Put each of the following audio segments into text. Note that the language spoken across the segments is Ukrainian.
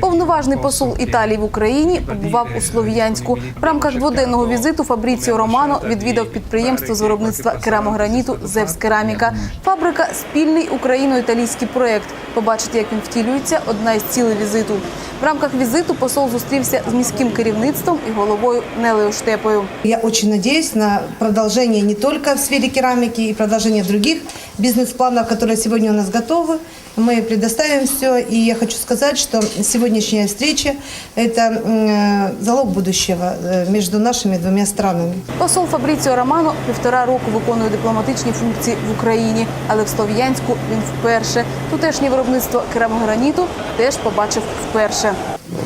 Повноважний посол Італії в Україні побував у Слов'янську. В рамках дводенного візиту Фабріціо Романо відвідав підприємство з виробництва керамограніту Зевс Кераміка. Фабрика спільний україно-італійський проект Побачити, як він втілюється, одна із цілей візиту. В рамках візиту посол зустрівся з міським керівництвом і головою Нелею Штепою. Я очень надеюсь на продолжение не только в сфере керамики и продолжение других бизнес-планов, которые сегодня у нас готовы. Мы предоставим все. И я хочу сказать, что сегодняшняя встреча – это м, залог будущего э, между нашими двумя странами. Посол Фабріціо Романо півтора року виконує дипломатичні функції в Україні, але в Слов'янську він вперше. Тутешнє виробництво керамограніту теж побачив вперше.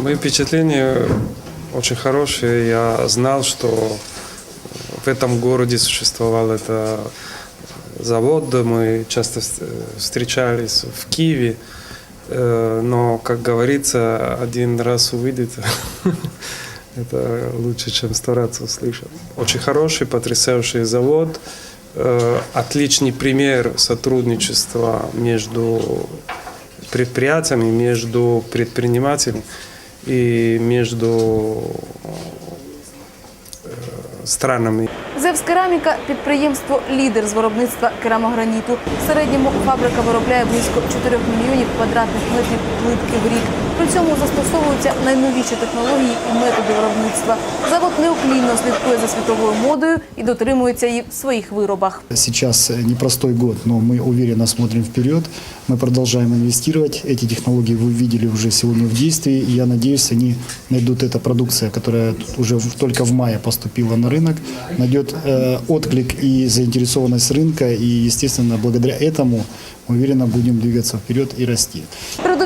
Мои впечатления очень хорошие. Я знал, что в этом городе существовал это завод. Мы часто вс- встречались в Киеве. Э, Но, как говорится, один раз увидеть это лучше, чем сто раз услышать. Очень хороший, потрясающий завод. Э, Отличный пример сотрудничества между предприятиями, между предпринимателями и между э, странами. Зевскераміка підприємство лідер з виробництва керамограніту. В середньому фабрика виробляє близько 4 мільйонів квадратних метрів плитки в рік. При цьому застосовуються найновіші технології і методи виробництва. Завод неуклінно слідкує за світовою модою і дотримується її в своїх виробах. Сейчас э, непростой год, но мы уверенно смотрим вперед. Мы продолжаем инвестировать. Эти технологии вы видели уже сегодня в действии. И я надеюсь, они найдут эта продукция, которая тут уже в- только в мае поступила на рынок, найдет э, отклик и заинтересованность рынка. И, естественно, благодаря этому мы уверенно будем двигаться вперед и расти.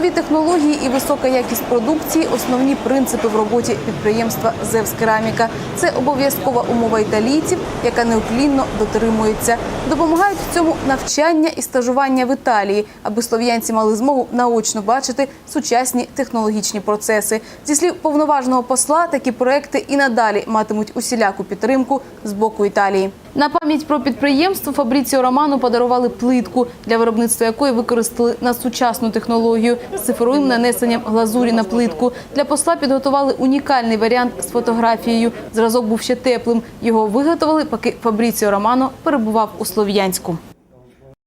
Передові технології і висока якість продукції основні принципи в роботі підприємства Зевс Кераміка. Це обов'язкова умова італійців, яка неуклінно дотримується. Допомагають в цьому навчання і стажування в Італії, аби слов'янці мали змогу наочно бачити сучасні технологічні процеси. Зі слів повноважного посла, такі проекти і надалі матимуть усіляку підтримку з боку Італії. На пам'ять про підприємство Фабріціо Роману подарували плитку, для виробництва якої використали на сучасну технологію з цифровим нанесенням глазурі на плитку. Для посла підготували унікальний варіант з фотографією. Зразок був ще теплим. Його виготовили, поки Фабріціо Романо перебував у Слов'янську.